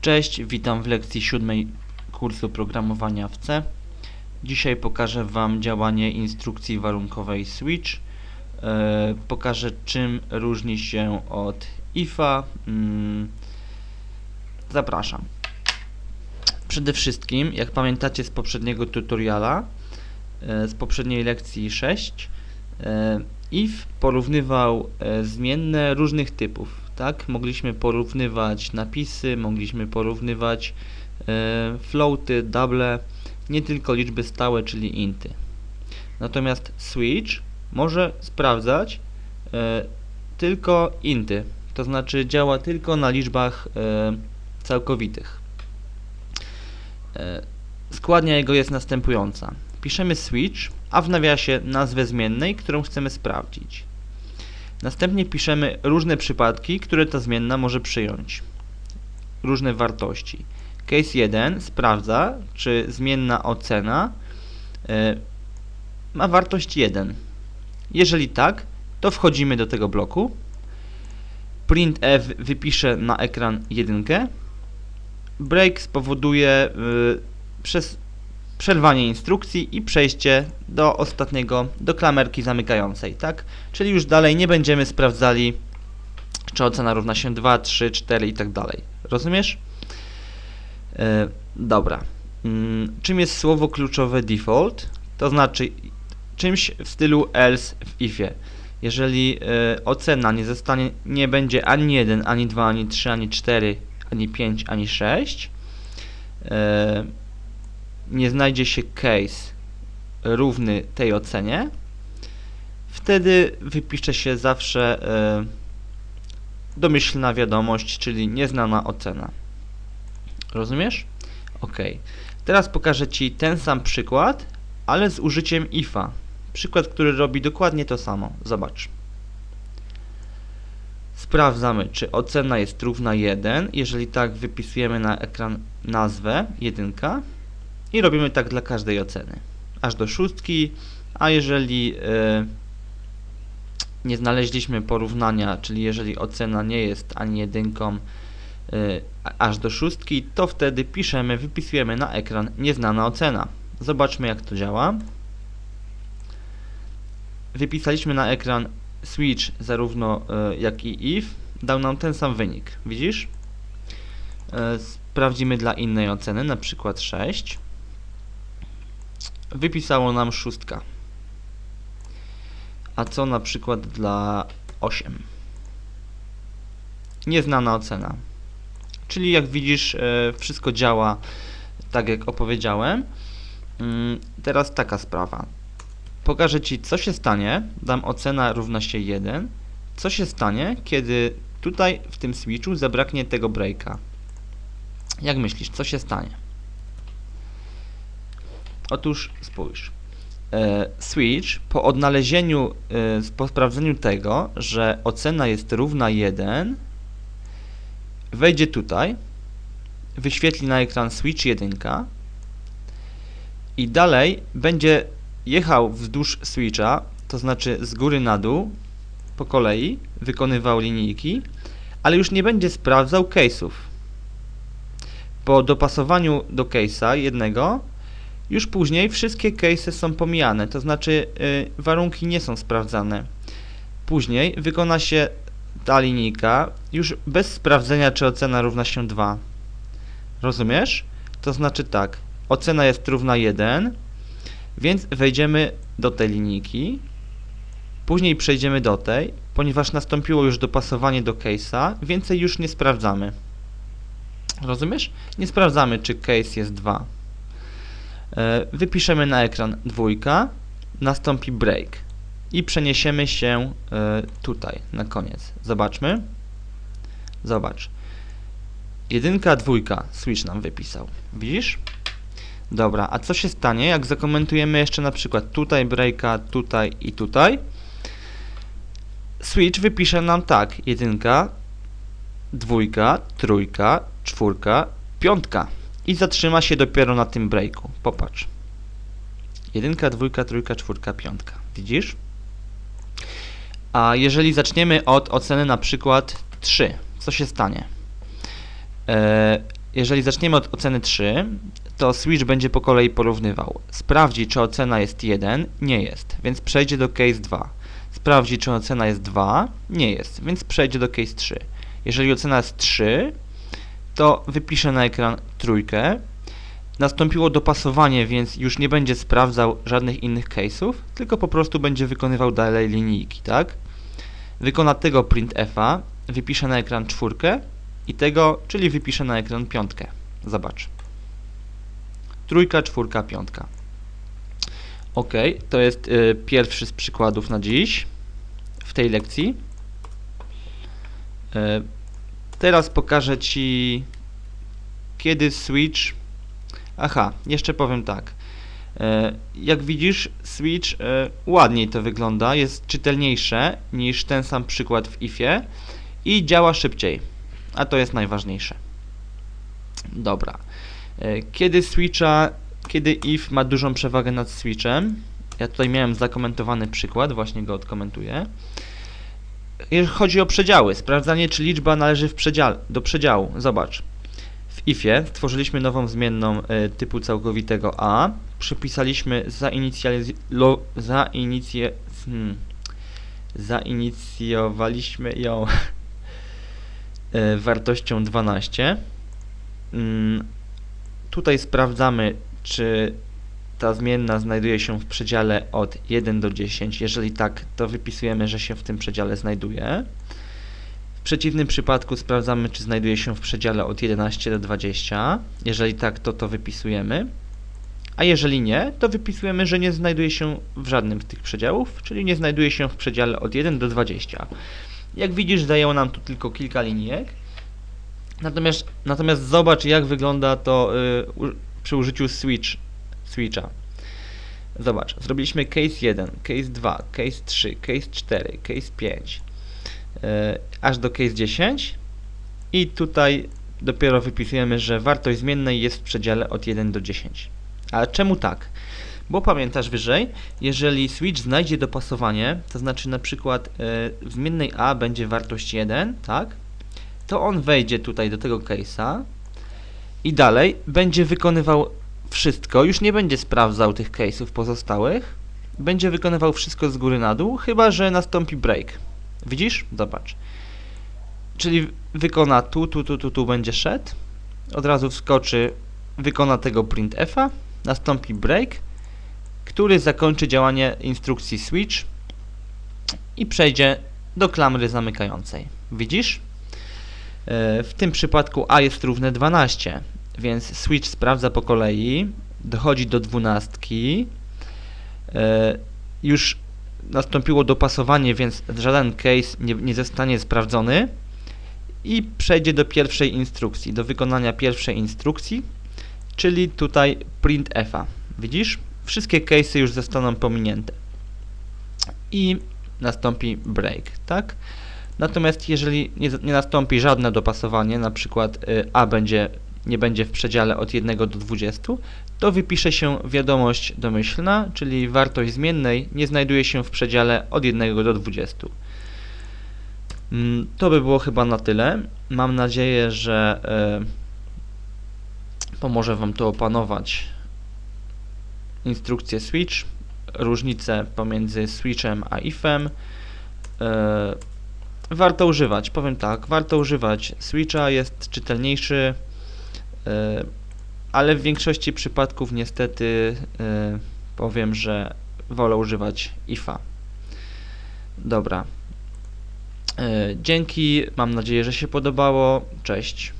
Cześć, witam w lekcji siódmej kursu programowania w C. Dzisiaj pokażę Wam działanie instrukcji warunkowej switch. E, pokażę czym różni się od IFA. Mm, zapraszam. Przede wszystkim, jak pamiętacie z poprzedniego tutoriala, e, z poprzedniej lekcji 6, e, if porównywał zmienne różnych typów, tak? Mogliśmy porównywać napisy, mogliśmy porównywać e, floaty, double, nie tylko liczby stałe, czyli inty. Natomiast switch może sprawdzać e, tylko inty, to znaczy działa tylko na liczbach e, całkowitych. Składnia jego jest następująca. Piszemy switch, a w nawiasie nazwę zmiennej, którą chcemy sprawdzić. Następnie piszemy różne przypadki, które ta zmienna może przyjąć. Różne wartości. Case 1 sprawdza, czy zmienna ocena e, ma wartość 1. Jeżeli tak, to wchodzimy do tego bloku. printf wypisze na ekran 1. Break spowoduje y, przez przerwanie instrukcji i przejście do ostatniego, do klamerki zamykającej, tak? Czyli już dalej nie będziemy sprawdzali, czy ocena równa się 2, 3, 4 i tak dalej. Rozumiesz? E, dobra. Mm, czym jest słowo kluczowe default? To znaczy czymś w stylu else w ifie. Jeżeli e, ocena nie zostanie, nie będzie ani 1, ani 2, ani 3, ani 4, ani 5, ani 6, e, nie znajdzie się case równy tej ocenie, wtedy wypisze się zawsze e, domyślna wiadomość, czyli nieznana ocena. Rozumiesz? Ok. Teraz pokażę Ci ten sam przykład, ale z użyciem ifa. Przykład, który robi dokładnie to samo. Zobacz. Sprawdzamy, czy ocena jest równa 1. Jeżeli tak, wypisujemy na ekran nazwę 1 i robimy tak dla każdej oceny. Aż do szóstki, a jeżeli e, nie znaleźliśmy porównania, czyli jeżeli ocena nie jest ani jedynką e, aż do szóstki, to wtedy piszemy, wypisujemy na ekran nieznana ocena. Zobaczmy jak to działa. Wypisaliśmy na ekran switch zarówno e, jak i if, dał nam ten sam wynik. Widzisz? Sprawdzimy dla innej oceny, na przykład 6. Wypisało nam szóstka. A co na przykład dla 8? Nieznana ocena. Czyli jak widzisz, e, wszystko działa tak jak opowiedziałem. Mm, Teraz taka sprawa. Pokażę Ci, co się stanie. Dam ocena równa się 1. Co się stanie, kiedy tutaj w tym switchu zabraknie tego breaka? Jak myślisz, co się stanie? Otóż spójrz. E, switch po odnalezieniu, e, po sprawdzeniu tego, że ocena jest równa 1, wejdzie tutaj, wyświetli na ekran switch 1 i dalej będzie jechał wzdłuż switcha, to znaczy z góry na dół, po kolei, wykonywał linijki, ale już nie będzie sprawdzał case'ów. Po dopasowaniu do case'a jednego, już później wszystkie case'y są pomijane, to znaczy y, warunki nie są sprawdzane. Później wykona się ta linijka już bez sprawdzenia, czy ocena równa się 2. Rozumiesz? To znaczy tak, ocena jest równa 1, więc wejdziemy do tej linijki, później przejdziemy do tej, ponieważ nastąpiło już dopasowanie do case'a, więcej już nie sprawdzamy. Rozumiesz? Nie sprawdzamy, czy case jest 2. E, Wypiszemy na ekran dwójka, nastąpi break i przeniesiemy się e, tutaj na koniec. Zobaczmy. Zobacz. Jedynka, dwójka, switch nam wypisał. Widzisz? Dobra, a co się stanie, jak zakomentujemy jeszcze na przykład tutaj breaka, tutaj i tutaj? Switch wypisze nam tak, jedynka, dwójka, trójka, czwórka, piątka i zatrzyma się dopiero na tym breaku. Popatrz. Jedynka, dwójka, trójka, czwórka, piątka. Widzisz? A jeżeli zaczniemy od oceny na przykład 3, co się stanie? E, jeżeli zaczniemy od oceny 3, to switch będzie po kolei porównywał. Sprawdzi, czy ocena jest 1, nie jest, więc przejdzie do case 2. Sprawdzi, czy ocena jest 2, nie jest, więc przejdzie do case 3. Jeżeli ocena jest 3, to wypiszę na ekran trójkę. Nastąpiło dopasowanie, więc już nie będzie sprawdzał żadnych innych case'ów, tylko po prostu będzie wykonywał dalej linijki, tak? Wykona tego printf'a, wypiszę na ekran czwórkę i tego, czyli wypiszę na ekran piątkę. Zobacz. Trójka, czwórka, piątka. Ok, to jest y, pierwszy z przykładów na dziś w tej lekcji. Y, teraz pokażę Ci, kiedy switch. Aha, jeszcze powiem tak. Y, jak widzisz, switch y, ładniej to wygląda, jest czytelniejsze niż ten sam przykład w ifie i działa szybciej, a to jest najważniejsze. Dobra. E, kiedy switcha, kiedy if ma dużą przewagę nad switchem, ja tutaj miałem zakomentowany przykład, właśnie go odkomentuję. Chodzi o przedziały, sprawdzanie czy liczba należy w przedziale, do przedziału. Zobacz. W ifie stworzyliśmy nową zmienną y, typu całkowitego a, przypisaliśmy zainicjalo, zainicie, hmm, zainicjowaliśmy ją y, wartością 12. Mm, Tutaj sprawdzamy, czy ta zmienna znajduje się w przedziale od 1 do 10. Jeżeli tak, to wypisujemy, że się w tym przedziale znajduje. W przeciwnym przypadku sprawdzamy, czy znajduje się w przedziale od 11 do 20. Jeżeli tak, to to wypisujemy. A jeżeli nie, to wypisujemy, że nie znajduje się w żadnym z tych przedziałów, czyli nie znajduje się w przedziale od 1 do 20. Jak widzisz, zajęło nam tu tylko kilka linijek. Natomiast, natomiast zobacz, jak wygląda to y, przy użyciu switch, switcha. Zobacz, zrobiliśmy case 1, case 2, case 3, case 4, case 5, y, aż do case 10 i tutaj dopiero wypisujemy, że wartość zmiennej jest w przedziale od 1 do 10. Ale czemu tak? Bo pamiętasz wyżej, jeżeli switch znajdzie dopasowanie, to znaczy na przykład y, w zmiennej a będzie wartość 1, tak? to on wejdzie tutaj do tego case'a i dalej będzie wykonywał wszystko, już nie będzie sprawdzał tych case'ów pozostałych, będzie wykonywał wszystko z góry na dół, chyba że nastąpi break. Widzisz? Zobacz. Czyli wykona tu, tu, tu, tu, tu będzie szedł, od razu wskoczy, wykona tego printf'a, nastąpi break, który zakończy działanie instrukcji switch i przejdzie do klamry zamykającej. Widzisz? E, w tym przypadku a jest równe 12, więc switch sprawdza po kolei, dochodzi do dwunastki, e, już nastąpiło dopasowanie, więc żaden case nie, nie zostanie sprawdzony i przejdzie do pierwszej instrukcji, do wykonania pierwszej instrukcji, czyli tutaj printf'a. Widzisz? Wszystkie case'y już zostaną pominięte. I nastąpi break, tak? Natomiast jeżeli nie, nie nastąpi żadne dopasowanie, na przykład y, A będzie, nie będzie w przedziale od 1 do 20, to wypisze się wiadomość domyślna, czyli wartość zmiennej nie znajduje się w przedziale od 1 do 20. Mm, to by było chyba na tyle. Mam nadzieję, że y, pomoże Wam to opanować instrukcję switch, różnice pomiędzy switchem a ifem. Y, warto używać, powiem tak, warto używać Switcha, jest czytelniejszy, e, ale w większości przypadków niestety e, powiem, że wolę używać IFA. Dobra. E, dzięki, mam nadzieję, że się podobało. Cześć.